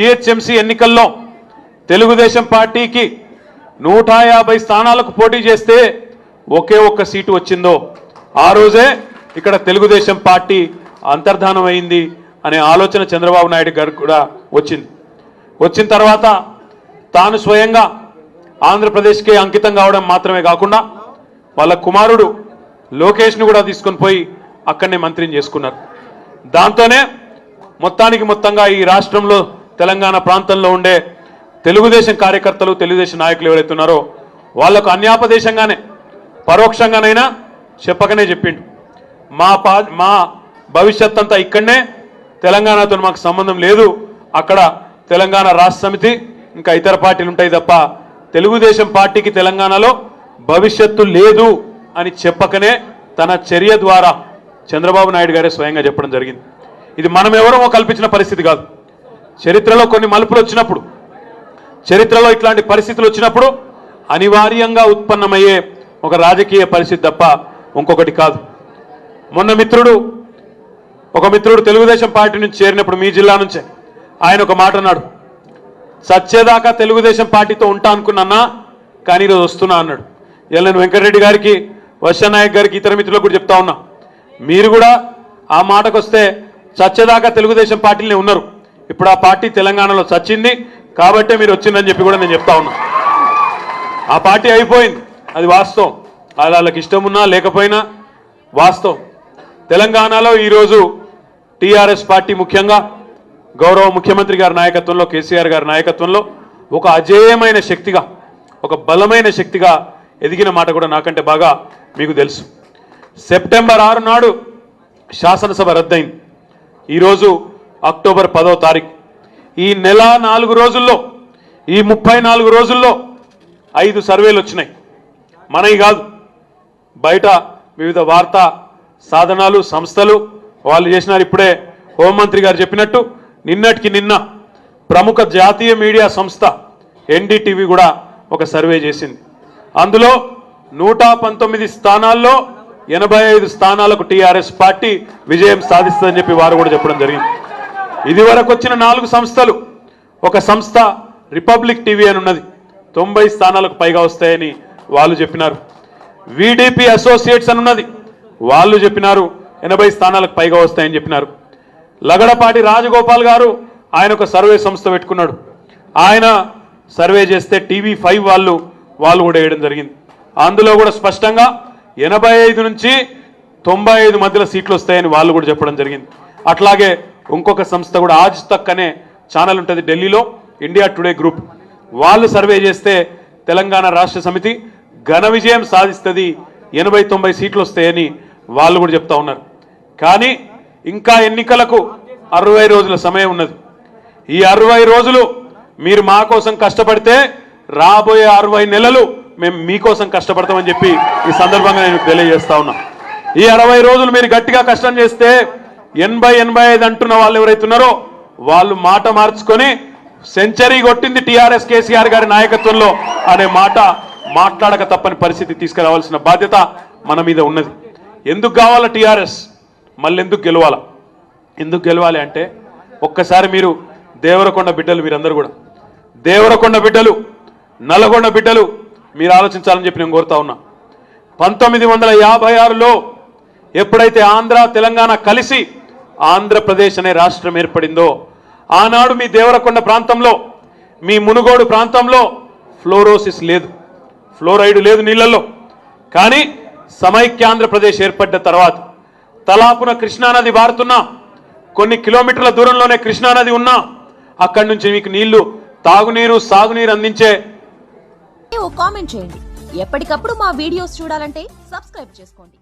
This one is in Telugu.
జిహెచ్ఎంసీ ఎన్నికల్లో తెలుగుదేశం పార్టీకి నూట యాభై స్థానాలకు పోటీ చేస్తే ఒకే ఒక్క సీటు వచ్చిందో? ఆ రోజే ఇక్కడ తెలుగుదేశం పార్టీ అంతర్ధానం అయింది అనే ఆలోచన చంద్రబాబు నాయుడు గారు కూడా వచ్చింది. వచ్చిన తర్వాత తాను స్వయంగా ఆంధ్రప్రదేశ్కే అంకితం కావడం మాత్రమే కాకుండా వాళ్ళ కుమారుడు లోకేష్ను కూడా తీసుకొని పోయి అక్కడనే మంత్రిని చేసుకున్నారు. దాంతోనే మొత్తానికి మొత్తంగా ఈ రాష్ట్రంలో తెలంగాణ ప్రాంతంలో ఉండే తెలుగుదేశం కార్యకర్తలు తెలుగుదేశం నాయకులు ఎవరైతే ఉన్నారో వాళ్ళకు అన్యాపదేశంగానే పరోక్షంగానైనా చెప్పకనే చెప్పిండు. మా పా మా భవిష్యత్ అంతా ఇక్కడనే తెలంగాణతో మాకు సంబంధం లేదు. అక్కడ తెలంగాణ రాష్ట్ర సమితి ఇంకా ఇతర పార్టీలు ఉంటాయి తప్ప తెలుగుదేశం పార్టీకి తెలంగాణలో భవిష్యత్తు లేదు అని చెప్పకనే తన చర్య ద్వారా చంద్రబాబు నాయుడు గారే స్వయంగా చెప్పడం జరిగింది. ఇది మనం ఎవరో కల్పించిన పరిస్థితి కాదు. చరిత్రలో కొన్ని మలుపులు వచ్చినప్పుడు చరిత్రలో ఇట్లాంటి పరిస్థితులు వచ్చినప్పుడు అనివార్యంగా ఉత్పన్నమయ్యే ఒక రాజకీయ పరిస్థితి తప్ప ఇంకొకటి కాదు. మొన్న మిత్రుడు ఒక మిత్రుడు తెలుగుదేశం పార్టీ నుంచి చేరినప్పుడు మీ జిల్లా నుంచే ఆయన ఒక మాట అన్నాడు. సచ్చేదాకా తెలుగుదేశం పార్టీతో ఉంటా అనుకున్నా కానీ ఈరోజు వస్తున్నా అన్నాడు. ఇలా వెంకటరెడ్డి గారికి వర్షనాయక్ గారికి ఇతర మిత్రులకు కూడా చెప్తా ఉన్నా. మీరు కూడా ఆ మాటకు వస్తే చచ్చేదాకా తెలుగుదేశం పార్టీలనే ఉన్నారు. ఇప్పుడు ఆ పార్టీ తెలంగాణలో చచ్చింది కాబట్టే మీరు వచ్చిందని చెప్పి కూడా నేను చెప్తా ఉన్నా. ఆ పార్టీ అయిపోయింది. అది వాస్తవం. అది వాళ్ళకి ఇష్టం ఉన్నా లేకపోయినా వాస్తవం. తెలంగాణలో ఈరోజు టీఆర్ఎస్ పార్టీ ముఖ్యంగా గౌరవ ముఖ్యమంత్రి గారి నాయకత్వంలో కేసీఆర్ గారి నాయకత్వంలో ఒక అజేయమైన శక్తిగా ఒక బలమైన శక్తిగా ఎదిగిన మాట కూడా నాకంటే బాగా మీకు తెలుసు. సెప్టెంబర్ ఆరు నాడు శాసనసభ రద్దయింది. ఈరోజు అక్టోబర్ పదో తారీఖు. ఈ నెల నాలుగు రోజుల్లో ఈ ముప్పై నాలుగు రోజుల్లో ఐదు సర్వేలు వచ్చినాయి. మనవి కాదు. బయట వివిధ వార్తా సాధనాలు సంస్థలు వాళ్ళు చేసినారు ఇప్పుడే హోంమంత్రి గారు చెప్పినట్టు. నిన్నటికి నిన్న ప్రముఖ జాతీయ మీడియా సంస్థ ఎన్డీటీవీ కూడా ఒక సర్వే చేసింది. అందులో నూట పంతొమ్మిది స్థానాల్లో ఎనభై ఐదు స్థానాలకు టీఆర్ఎస్ పార్టీ విజయం సాధిస్తుందని చెప్పి వారు కూడా చెప్పడం జరిగింది. ఇది వరకు వచ్చిన నాలుగు సంస్థలు. ఒక సంస్థ రిపబ్లిక్ టీవీ అని ఉన్నది. తొంభై స్థానాలకు పైగా వస్తాయని వాళ్ళు చెప్పినారు. వీడీపీ అసోసియేట్స్ అని ఉన్నది. వాళ్ళు చెప్పినారు ఎనభై స్థానాలకు పైగా వస్తాయని చెప్పినారు. లగడపాటి రాజగోపాల్ గారు ఆయన ఒక సర్వే సంస్థ పెట్టుకున్నాడు. ఆయన సర్వే చేస్తే టీవీ ఫైవ్ వాళ్ళు వాళ్ళు కూడా వేయడం జరిగింది. అందులో కూడా స్పష్టంగా ఎనభై ఐదు నుంచి తొంభై ఐదు మధ్యలో సీట్లు వస్తాయని వాళ్ళు కూడా చెప్పడం జరిగింది. అట్లాగే ఇంకొక సంస్థ కూడా ఆజ్ తక్ అనే ఛానల్ ఉంటుంది ఢిల్లీలో ఇండియా టుడే గ్రూప్ వాళ్ళు సర్వే చేస్తే తెలంగాణ రాష్ట్ర సమితి ఘన విజయం సాధిస్తుంది ఎనభై తొంభై సీట్లు వస్తాయని వాళ్ళు కూడా చెప్తా ఉన్నారు. కానీ ఇంకా ఎన్నికలకు అరవై రోజుల సమయం ఉన్నది. ఈ అరవై రోజులు మీరు మా కోసం కష్టపడితే రాబోయే అరవై నెలలు మేము మీకోసం కష్టపడతామని చెప్పి ఈ సందర్భంగా నేను తెలియజేస్తా ఉన్నా. ఈ అరవై రోజులు మీరు గట్టిగా కష్టం చేస్తే ఎనభై ఎనభై ఐదు అంటున్న వాళ్ళు ఎవరైతున్నారో వాళ్ళు మాట మార్చుకొని సెంచరీ కొట్టింది టీఆర్ఎస్ కేసీఆర్ గారి నాయకత్వంలో అనే మాట మాట్లాడక తప్పని పరిస్థితి తీసుకురావాల్సిన బాధ్యత మన మీద ఉన్నది. ఎందుకు కావాలా టీఆర్ఎస్? మళ్ళీ ఎందుకు గెలవాలా? ఎందుకు గెలవాలి అంటే ఒక్కసారి మీరు దేవరకొండ బిడ్డలు మీరందరూ కూడా దేవరకొండ బిడ్డలు నల్లగొండ బిడ్డలు మీరు ఆలోచించాలని చెప్పి నేను కోరుతా ఉన్నా. పంతొమ్మిది వందల యాభై ఆరులో ఎప్పుడైతే ఆంధ్ర తెలంగాణ కలిసి ఆంధ్రప్రదేశ్ అనే రాష్ట్రం ఏర్పడిందో ఆనాడు మీ దేవరకొండ ప్రాంతంలో మీ మునుగోడు ప్రాంతంలో ఫ్లోరోసిస్ లేదు. ఫ్లోరైడ్ లేదు నీళ్ళల్లో. కానీ సమైక్యాంధ్రప్రదేశ్ ఏర్పడ్డ తర్వాత తలాపున కృష్ణానది బారుతున్నా కొన్ని కిలోమీటర్ల దూరంలోనే కృష్ణానది ఉన్నా అక్కడి నుంచి మీకు నీళ్ళు తాగునీరు సాగునీరు అందించే కామెంట్ చేయండి. ఎప్పటికప్పుడు మా వీడియోస్ చూడాలంటే సబ్స్క్రైబ్ చేసుకోండి.